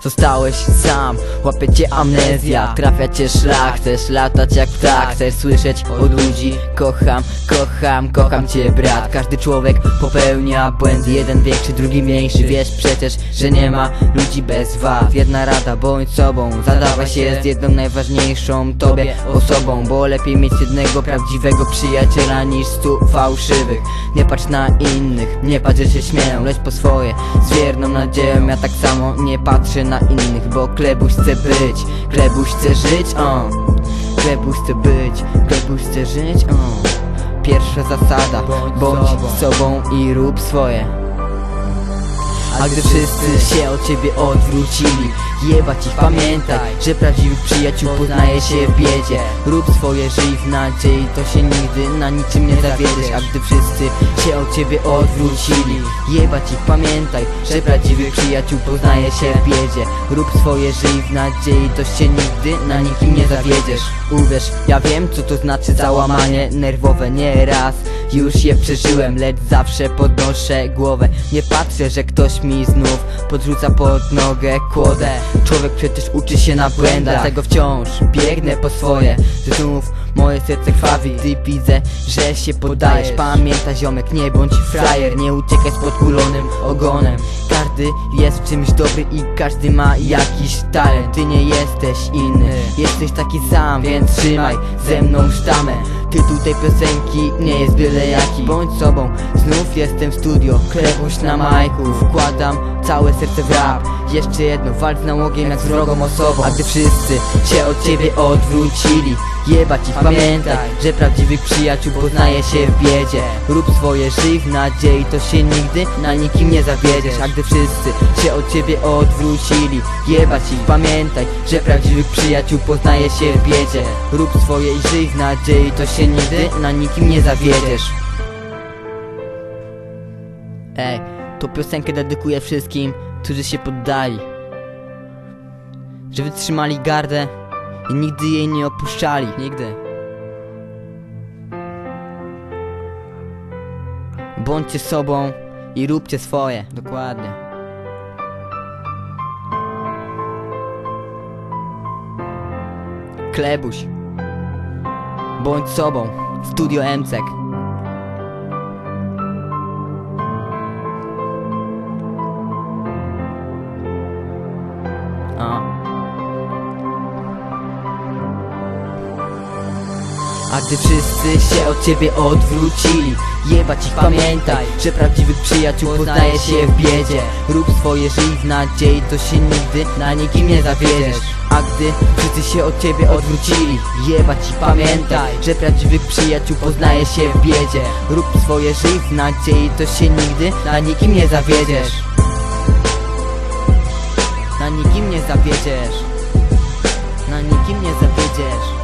Zostałeś sam, łapie cię amnezja. Trafia cię szlak, chcesz latać jak ptak. Chcesz słyszeć od ludzi Kocham, kocham, kocham cię brat. Każdy człowiek popełnia błędy Jeden większy, drugi mniejszy. Wiesz przecież, że nie ma ludzi bez wad. Jedna rada, bądź sobą. Zadawaj się z jedną najważniejszą tobie osobą Bo lepiej mieć jednego prawdziwego przyjaciela Niż stu fałszywych. Nie patrz na innych, nie patrz, że się śmieją Leć po swoje, z wierną nadzieją Ja tak samo nie patrzę na innych Bo klebuś chce być, klebuś chce żyć, o. Klebuś chce być, klebuś chce żyć, o. Pierwsza zasada, bądź sobą i rób swoje. A gdy wszyscy się od ciebie odwrócili Jebać ich, pamiętaj, że prawdziwych przyjaciół poznaje się w biedzie. Rób swoje, żyj w nadziei, to się nigdy na niczym nie zawiedziesz A gdy wszyscy się od ciebie odwrócili Jebać ich, pamiętaj, że prawdziwych przyjaciół poznaje się w biedzie. Rób swoje, żyj w nadziei, to się nigdy na nikim nie zawiedziesz. Uwierz, ja wiem co to znaczy załamanie nerwowe nie raz Już je przeżyłem, lecz zawsze podnoszę głowę. Nie patrzę, że ktoś mi znów podrzuca pod nogę kłodę. Człowiek przecież uczy się na błędach Dlatego wciąż biegnę po swoje. Znów moje serce krwawi, gdy widzę, że się poddajesz Pamiętaj ziomek, nie bądź frajer Nie uciekaj z podkulonym ogonem. Każdy jest w czymś dobry i każdy ma jakiś talent. Ty nie jesteś inny, jesteś taki sam Więc trzymaj ze mną sztamę Tytuł tej piosenki nie jest byle jaki. Bądź sobą, znów jestem w studio. Klebuś na majku, wkładam całe serce w rap Jeszcze jedno, walcz z nałogiem jak z wrogą osobą. A gdy wszyscy się od ciebie odwrócili Jebać ich, pamiętaj, że prawdziwych przyjaciół poznaje się w biedzie. Rób swoje, żyj w nadziei, to się nigdy na nikim nie zawiedziesz. A gdy wszyscy się od ciebie odwrócili Jebać ich, pamiętaj, że prawdziwych przyjaciół poznaje się w biedzie. Rób swoje i żyj w nadziei, to się nigdy na nikim nie zawiedziesz Ej, tą piosenkę dedykuję wszystkim, którzy się poddali. Że wytrzymali gardę i nigdy jej nie opuszczali, nigdy. Bądźcie sobą i róbcie swoje, dokładnie. Klebuś. Bądź sobą, Studio Emcek A. A gdy wszyscy się od ciebie odwrócili Jebać ich pamiętaj, że prawdziwych przyjaciół poznaje się w biedzie. Rób swoje, żyj w nadziei, to się nigdy na nikim nie zawiedziesz. A gdy wszyscy się od ciebie odwrócili Jebać ich pamiętaj, że prawdziwych przyjaciół poznaje się w biedzie. Rób swoje, żyj w nadziei, to się nigdy na nikim nie zawiedziesz na nikim nie zawiedziesz. Na nikim nie zawiedziesz.